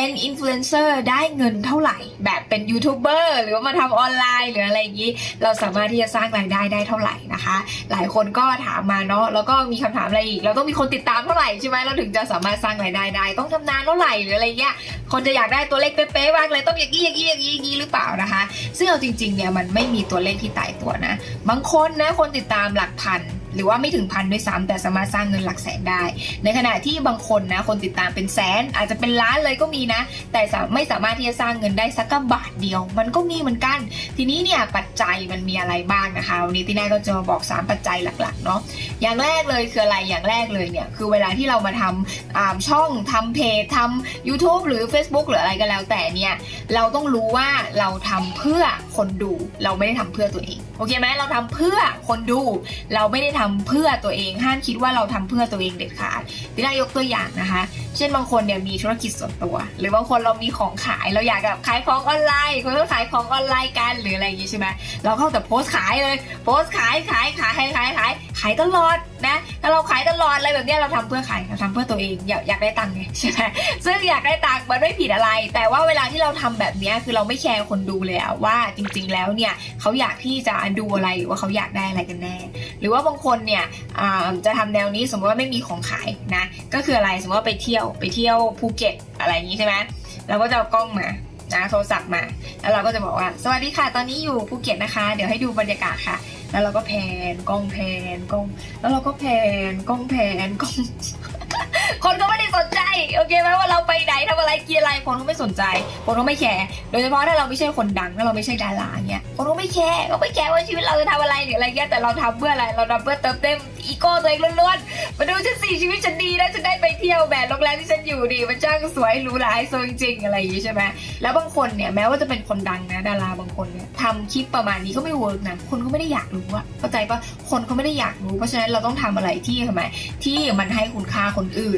เป็นอินฟลูเอนเซอร์ได้เงินเท่าไหร่ แบบเป็นยูทูบเบอร์หรือว่ามาทำออนไลน์หรืออะไรอย่างนี้ เราสามารถที่จะสร้างรายได้ได้เท่าไหร่นะคะ หลายคนก็ถามมาเนาะแล้วก็มีคำถามอะไรอีก เราต้องมีคนติดตามเท่าไหร่ใช่ไหมเราถึงจะสามารถสร้างรายได้ได้ ต้องทำนานเท่าไหร่หรืออะไรเงี้ยคนจะอยากได้ตัวเลขเป๊ะๆมากเลยต้องอย่างนี้อย่างนี้อย่างนี้อย่างนี้หรือเปล่านะคะ ซึ่งเอาจริงๆเนี่ยมันไม่มีตัวเลขที่ตายตัวนะ บางคนนะคนติดตามหลักพัน หรือว่าไม่ถึงพันด้วยซ้ำแต่สามารถสร้างเงินหลักแสนได้ ในขณะที่บางคนนะคนติดตามเป็นแสน อาจจะเป็นล้านเลยก็มีนะ แต่ไม่สามารถที่จะสร้างเงินได้สักบาทเดียว มันก็มีเหมือนกัน ทีนี้เนี่ยปัจจัยมันมีอะไรบ้างนะคะวันนี้ติน่าก็จะมาบอก 3 ปัจจัยหลักๆเนาะอย่างแรกเลยคืออะไรอย่างแรกเลยเนี่ยคือเวลาที่เรามาทำอ่าช่องทำเพจทำ YouTube หรือ Facebook หรืออะไรก็แล้วแต่เนี่ยเราต้องรู้ว่าเราทำเพื่อ คนดู เราไม่ได้ทำเพื่อตัวเองโอเคไหมเราทำเพื่อคนดู เราไม่ได้ทำเพื่อตัวเอง ห้ามคิดว่าเราทำเพื่อตัวเองเด็ดขาดติน่ายกตัวอย่างนะคะ เช่นบางคนเนี่ยมีธุรกิจส่วนตัว หรือบางคนเรามีของขายเราอยากแบบขายของออนไลน์คนก็ขายของออนไลน์กันหรืออะไรอย่างงี้ใช่ไหมเราเข้าแต่โพสต์ขายเลย โพสต์ขายขายขายขายขายขายขายตลอดนะถ้าเราขายตลอดอะไรแบบนี้เราทำเพื่อใครเราทำเพื่อตัวเองอยากอยากได้ตังค์ไงใช่ไหมซึ่งอยากได้ตังค์มันไม่ผิดอะไร แต่ว่าเวลาที่เราทำแบบนี้คือเราไม่แคร์คนดูเลยว่าจริงๆ แล้วเนี่ยเขาอยากที่จะดูอะไรหรือว่าเขาอยากได้อะไรกันแน่ หรือว่าบางคนเนี่ยจะทำแนวนี้สมมติว่าไม่มีของขายนะก็คืออะไรสมมติว่าไปเที่ยวไปเที่ยวภูเก็ตอะไรอย่างนี้ใช่ไหมเราก็จะเอากล้องมานะโทรศัพท์มา แล้วเราก็จะบอกว่า สวัสดีค่ะ ตอนนี้อยู่ภูเก็ตนะคะ เดี๋ยวให้ดูบรรยากาศค่ะ แล้วเราก็แพนกล้องแพนกล้อง แล้วเราก็แพนกล้องแพนกล้อง คนก็ไม่ได้สนใจ โอเคไหมว่าเราไปไหนทำอะไรกินอะไร คนก็ไม่สนใจ คนก็ไม่แคร์ โดยเฉพาะถ้าเราไม่ใช่คนดัง ถ้าเราไม่ใช่ดาราเงี้ย คนก็ไม่แคร์ก็ไม่แคร์ว่าชีวิตเราจะทำอะไรหรืออะไรเงี้ย แต่เราทำเพื่ออะไร เราทำเพื่อเติมเต็มอีโก้ตัวเองล้วนๆ มาดูฉันสิชีวิตฉันดีนะฉันได้ไปเที่ยวแบบโรงแรมที่ฉันอยู่ดี มันช่างสวยหรูหราไฮโซจริงๆอะไรอย่างงี้ใช่ไหมแล้วบางคนเนี่ยแม้ว่าจะเป็นคนดังนะดาราบางคนเนี่ยทำคลิปประมาณนี้ก็ไม่เวิร์กนะ คนก็ไม่ได้อยากรู้อะเข้าใจปะคนเขาไม่ได้อยากรู้ เพราะฉะนั้นเราต้องทำอะไรที่ทำไมที่มันให้คุณค่าคนอื่น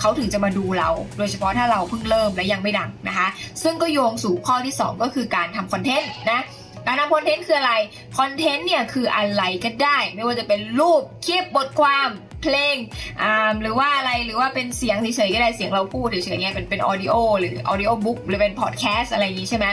เขาถึงจะมาดูเรา โดยเฉพาะถ้าเราเพิ่งเริ่มและยังไม่ดังนะคะ ซึ่งก็โยงสู่ข้อที่ 2 ก็คือการทำคอนเทนต์นะการทำคอนเทนต์คืออะไร คอนเทนต์เนี่ยคืออะไรก็ได้ ไม่ว่าจะเป็นรูป คลิป บทความ เพลง หรือว่าอะไร หรือว่าเป็นเสียงเฉยๆก็ได้ เสียงเราพูดเฉยๆเนี่ยเป็นเป็นออดิโอหรือออดิโอบุ๊กหรือเป็นพอดแคสต์อะไรอย่างนี้ใช่ไหม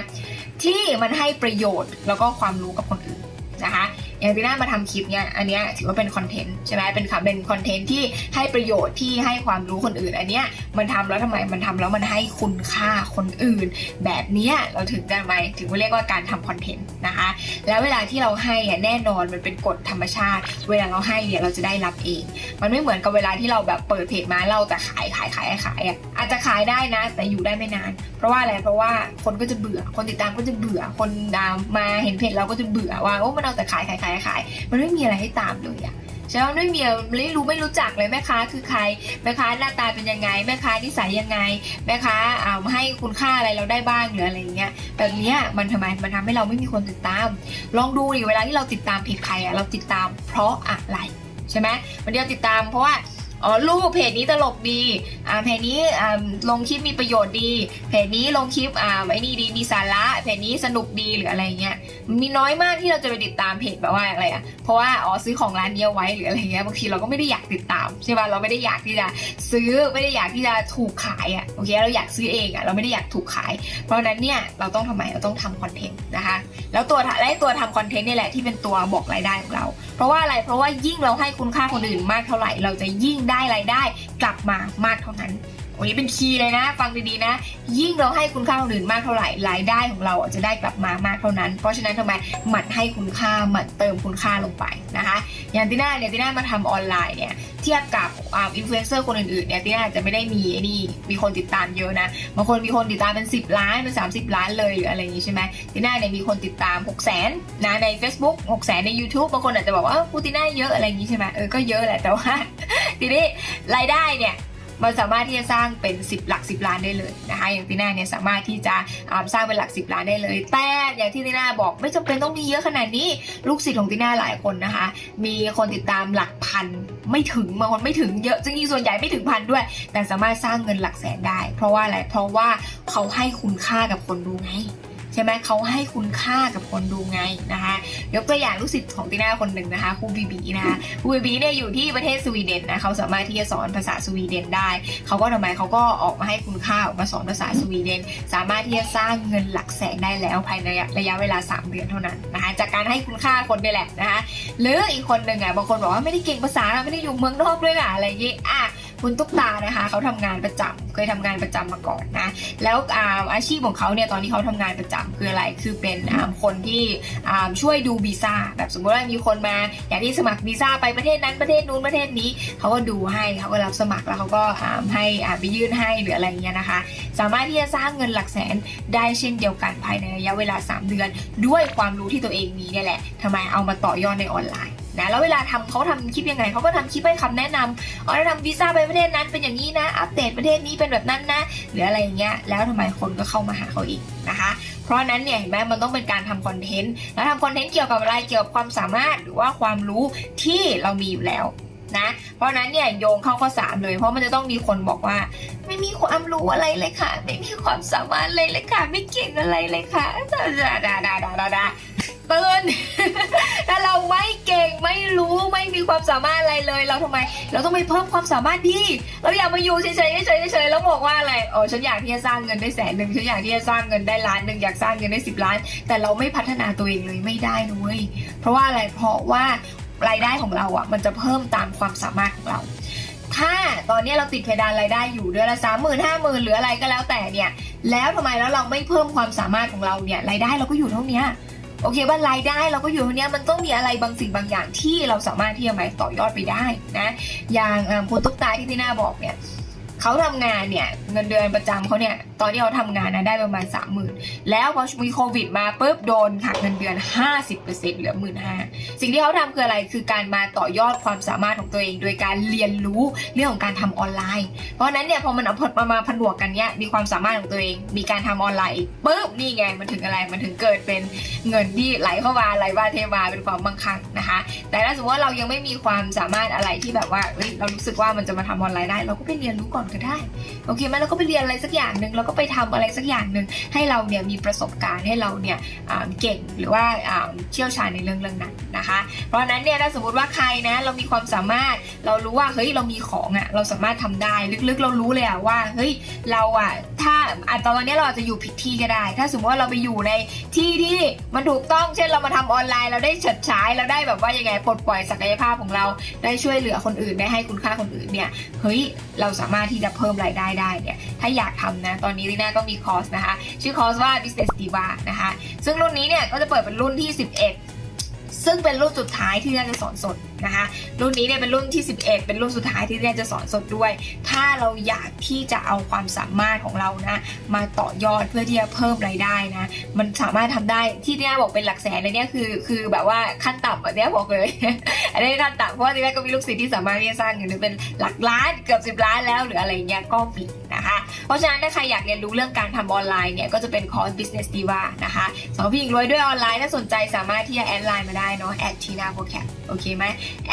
ที่มันให้ประโยชน์แล้วก็ความรู้กับคนอื่นนะคะ อย่างที่น่ามาทำคลิปเนี่ยอันเนี้ยถือว่าเป็นคอนเทนต์ใช่ไหมเป็นคำเป็นคอนเทนต์ที่ให้ประโยชน์ที่ให้ความรู้คนอื่น อันเนี้ยมันทำแล้วทำไมมันทำแล้วมันให้คุณค่าคนอื่น แบบเนี้ยเราถึงจะไหมถึงเรียกว่าการทำคอนเทนต์นะคะ แล้วเวลาที่เราให้อะแน่นอนมันเป็นกฎธรรมชาติ เวลาเราให้เนี่ยเราจะได้รับเอง มันไม่เหมือนกับเวลาที่เราแบบเปิดเพจมาเราแต่ขายขายขายขายอะ อาจจะขายได้นะ แต่อยู่ได้ไม่นาน เพราะว่าอะไรเพราะว่าคนก็จะเบื่อ คนติดตามก็จะเบื่อ คนดาวมาเห็นเพจเราก็จะเบื่อว่าโอ้มันเอาแต่ขายขายขายขายมันไม่มีอะไรให้ตามเลยอะใช่ไหมไม่มีไม่รู้ไม่รู้จักเลยแม่ค้าคือใครแม่ค้าหน้าตาเป็นยังไง แม่ค้านิสัยยังไง แม่ค้าอ่าให้คุณค่าอะไรเราได้บ้างหรืออะไรอย่างเงี้ยแบบเนี้ยมันทำไมมันทำให้เราไม่มีคนติดตาม ลองดูดิเวลาที่เราติดตามเพจใครอะเราติดตามเพราะอะไรใช่ไหมมันเดียวติดตามเพราะว่า อ๋อรูปเพจนี้ตลกดีอ่าเพจนี้อ่าลงคลิปมีประโยชน์ดี เพจนี้ลงคลิปอ่าไอ้นี่ดีมีสาระเพจนี้สนุกดีหรืออะไรเงี้ยมีน้อยมากที่เราจะไปติดตามเพจแบบว่าอะไรอะเพราะว่าอ๋อซื้อของร้านนี้เอาไว้หรืออะไรเงี้ยบางทีเราก็ไม่ได้อยากติดตามใช่ป่ะเราไม่ได้อยากที่จะซื้อไม่ได้อยากที่จะถูกขายอะโอเคเราอยากซื้อเองอะเราไม่ได้อยากถูกขาย เพราะนั้นเนี่ยเราต้องทำไมเราต้องทำคอนเทนต์นะคะ แล้วตัวและตัวทำคอนเทนต์นี่แหละที่เป็นตัวบอกรายได้ของเรา เพราะว่าอะไรเพราะว่ายิ่งเราให้คุณค่าคนอื่นมากเท่าไหร่เราจะยิ่งได้รายได้กลับมามากเท่านั้นวันนี้เป็นคีย์เลยนะ ฟังดีๆนะ ยิ่งเราให้คุณค่าคนอื่นมากเท่าไหร่รายได้ของเราจะได้กลับมามากเท่านั้น เพราะฉะนั้นทำไมหมั่นให้คุณค่าหมั่นเติมคุณค่าลงไปนะคะ อย่างที่น่าเนี่ยที่น่ามาทำออนไลน์เนี่ยเทียบกับอินฟลูเอนเซอร์คนอื่นๆเนี่ยที่น่าอาจจะไม่ได้มีไอ้นี่มีคนติดตามเยอะนะบางคนมีคนติดตามเป็น 10 ล้านเป็น30 ล้านเลยหรืออะไรอย่างนี้ใช่ไหมตีน่าเนี่ยมีคนติดตาม 6 0 0 0 0นนะใน Facebook 6 0 0 0 0ใน YouTube บางคนอาจจะบอกว่าเออกูตีน่าเยอะอะไรอย่างนี้ใช่ไหมเออก็เยอะแหละแต่ว่า ทีนี้รายได้เนี่ยมันสามารถที่จะสร้างเป็น 10 หลัก 10 ล้านได้เลยนะคะอย่างตีน่าเนี่ยสามารถที่จะสร้างเป็นหลัก 10 ล้านได้เลย แต่อย่างที่ตีน่าบอกไม่จำเป็นต้องมีเยอะขนาดนี้ลูกศิษย์ของตีน่าหลายคนนะคะ มีคนติดตามหลักพันไม่ถึงบางคนไม่ถึงเยอะจริงๆส่วนใหญ่ไม่ถึงพันด้วย แต่สามารถสร้างเงินหลักแสนได้ เพราะว่าอะไรเพราะว่าเขาให้คุณค่ากับคนดูไง ช่ไหมเขาให้คุณค่ากับคนดูไงนะคะยกตัวอย่างลูกศิษย์ของตีน่าคนหนึ่งนะคะครูบีบีนะคะครูบีบีเนี่ยอยู่ที่ประเทศสวีเดนนะเขาสามารถที่จะสอนภาษาสวีเดนได้เขาก็ทำไมเขาก็ออกมาให้คุณค่าออกมาสอนภาษาสวีเดน สามารถที่จะสร้างเงินหลักแสนได้แล้วภายในระยะเวลา 3 เดือนเท่านั้นนะคะจากการให้คุณค่าคนนี่แหละนะคะหรืออีกคนหนึ่งอะบางคนบอกว่าไม่ได้เก่งภาษาไม่ได้อยู่เมืองนอกด้วยอะอะไรอย่างงี้อะ คุณตุ๊กตานะคะเขาทำงานประจำเคยทำงานประจำมาก่อนนะแล้วอาอาชีพของเขาเนี่ยตอนที่เขาทำงานประจำคืออะไรคือเป็นคนที่ช่วยดูวีซ่าแบบสมมติว่ามีคนมาอยากที่สมัครวีซ่าไปประเทศนั้นประเทศนู้นประเทศนี้เขาก็ดูให้เขาก็รับสมัครแล้วเขาก็ให้ไปยื่นให้หรืออะไรอย่างเงี้ยนะคะ สามารถที่จะสร้างเงินหลักแสนได้เช่นเดียวกันภายในระยะเวลา 3 เดือน ด้วยความรู้ที่ตัวเองมีเนี่ยแหละทำไมเอามาต่อยอดในออนไลน์ นะแล้วเวลาทำเขาทำคลิปยังไงเขาก็ทำคลิปให้คำแนะนำอ๋อถ้าทำวีซ่าไปประเทศนั้นเป็นอย่างนี้นะ อัปเดตประเทศนี้เป็นแบบนั้นนะหรืออะไรอย่างเงี้ยแล้วทำไมคนก็เข้ามาหาเขาอีกนะคะ เพราะนั้นเนี่ยเห็นไหมมันต้องเป็นการทำคอนเทนต์แล้วทำคอนเทนต์เกี่ยวกับอะไรเกี่ยวกับความสามารถหรือว่าความรู้ที่เรามีอยู่แล้วนะเพราะนั้นเนี่ยโยงเข้าข้อสามเลย เพราะมันจะต้องมีคนบอกว่า ไม่มีความรู้อะไรเลยค่ะ ไม่มีความสามารถเลยเลยค่ะ ไม่เก่งอะไรเลยค่ะดาดาดาดาดาดาดาเตือน ถ้าเราไม่เก่งไม่รู้ไม่มี ความสามารถอะไรเลย เราทำไม เราต้องไปเพิ่มความสามารถดีเราอยากมาอยู่เฉยๆเฉยๆเฉยๆแล้วบอกว่าอะไรอ๋อฉันอยากที่จะสร้างเงินได้แสนหนึ่งฉันอยากที่จะสร้างเงินได้ล้านหนึ่งอยากสร้างเงินได้สิบล้าน แต่เราไม่พัฒนาตัวเองเลยไม่ได้นะเว้ยเพราะว่าอะไรเพราะว่ารายได้ของเราอะ มันจะเพิ่มตามความสามารถของเราถ้าตอนนี้เราติดเพดานรายได้อยู่เดือนละสามหมื่นห้าหมื่นหรืออะไรก็แล้วแต่เนี่ย แล้วทำไมแล้วเราไม่เพิ่มความสามารถของเราเนี่ยรายได้เราก็อยู่เท่านี้ โอเคว่ารายได้เราก็อยู่ตรงนี้มันต้องมีอะไรบางสิ่งบางอย่างที่เราสามารถที่จะมาต่อยอดไปได้นะ อย่างคุณตุ๊กตาที่พี่หน้าบอกเนี่ย เขาทำงานเนี่ยเงินเดือนประจำเขาเนี่ยตอนที่เขาทำงานนะได้ประมาณสามหมื่นแล้วพอมีโควิดมาปุ๊บโดนหักเงินเดือน 50%เหลือหมื่นห้าสิ่งที่เขาทำคืออะไรคือการมาต่อยอดความสามารถของตัวเอง โดยการเรียนรู้เรื่องของการทำออนไลน์ เพราะนั้นเนี่ยพอมันเอามามาผนวกกันเนี่ยมีความสามารถของตัวเอง มีการทำออนไลน์ปุ๊บนี่ไงมันถึงอะไรมันถึงเกิดเป็นเงินที่ไหลเข้ามาไหลมาเทมาเป็นความมั่งคั่งนะคะ แต่ถ้าสมมติว่าเรายังไม่มีความสามารถอะไรที่แบบว่าเอ้ยเรารู้สึกว่ามันจะมาทำออนไลน์ได้ เราก็ไปเรียนรู้ก่อนก็ได้โอเคไหมเราก็ไปเรียนอะไรสักอย่างหนึ่งเราก็ไปทำอะไรสักอย่างหนึ่งให้เราเนี่ยมีประสบการณ์ให้เราเนี่ยเก่งหรือว่าอ่าเชี่ยวชาญในเรื่องเรื่องนั้น นะคะ เพราะนั้นเนี่ยถ้าสมมติว่าใครนะเรามีความสามารถเรารู้ว่าเฮ้ยเรามีของอะ่ะเราสามารถทำได้ลึกๆ เรารู้เลยอะว่าเฮ้ยเราอะ่ะถ้าอะตอนนี้เราอาจจะอยู่ผิดที่ก็ได้ ถ้าสมมติว่าเราไปอยู่ในที่ที่มันถูกต้องเช่นเรามาทำออนไลน์เราได้เฉดฉายเราได้แบบว่ายังไงปลดปล่อยศักยภาพของเราได้ช่วยเหลือคนอื่นได้ให้คุณค่าคนอื่นเนี่ยเฮ้ยเราสามารถที่จะเพิ่มรายได้ได้เนี่ยถ้าอยากทำนะตอนนี้ลีน่าก็มีคอร์สนะคะ ชื่อคอร์สว่า Business Diva นะคะ ซึ่งรุ่นนี้เนี่ยก็จะเปิดเป็นรุ่นที่ 11 ซึ่งเป็นรุ่นสุดท้ายที่น่าจะสอนสดนะคะ รุ่นนี้เนี่ยเป็นรุ่นที่ 11 เป็นรุ่นสุดท้ายที่น่าจะสอนสดด้วย ถ้าเราอยากที่จะเอาความสามารถของเรานะ มาต่อยอดเพื่อที่จะเพิ่มรายได้นะ มันสามารถทำได้ที่เนี่ยบอกเป็นหลักแสนเลยเนี่ยคือ คือแบบว่าขั้นต่ำอันเนี้ยบอกเลย อันนี้ขั้นต่ำเพราะว่าที่แรกก็มีลูกศิษย์ที่สามารถที่จะสร้างเงินเป็นหลักล้านเกือบสิบล้านแล้วหรืออะไรเงี้ยก็มี เพราะฉะนั้นถ้าใครอยากเรียนรู้เรื่องการทำออนไลน์เนี่ยก็จะเป็นคอร์ส business diva นะคะสองพี่หญิงรวยด้วยออนไลน์ถ้าสนใจสามารถที่จะแอดไลน์มาได้เนาะ at tina vocab โโอเคไหม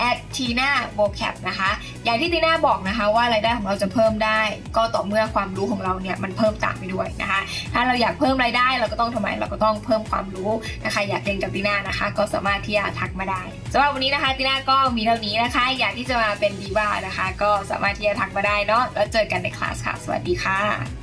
at tina vocab นะคะ อย่างที่ทีน่าบอกนะคะว่ารายได้ของเราจะเพิ่มได้ ก็ต่อเมื่อความรู้ของเราเนี่ยมันเพิ่มตามไปด้วยนะคะ ถ้าเราอยากเพิ่มรายได้เราก็ต้องทำไมเราก็ต้องเพิ่มความรู้นะคะ อยากเรียนกับตีน่านะคะ ก็สามารถที่จะทักมาได้สำหรับวันนี้นะคะตีน่าก็มีเท่านี้นะคะ อยากที่จะมาเป็นดีว่านะคะ ก็สามารถที่จะทักมาได้เนาะแล้วเจอกันในคลาสค่ะ สวัสดีค่ะ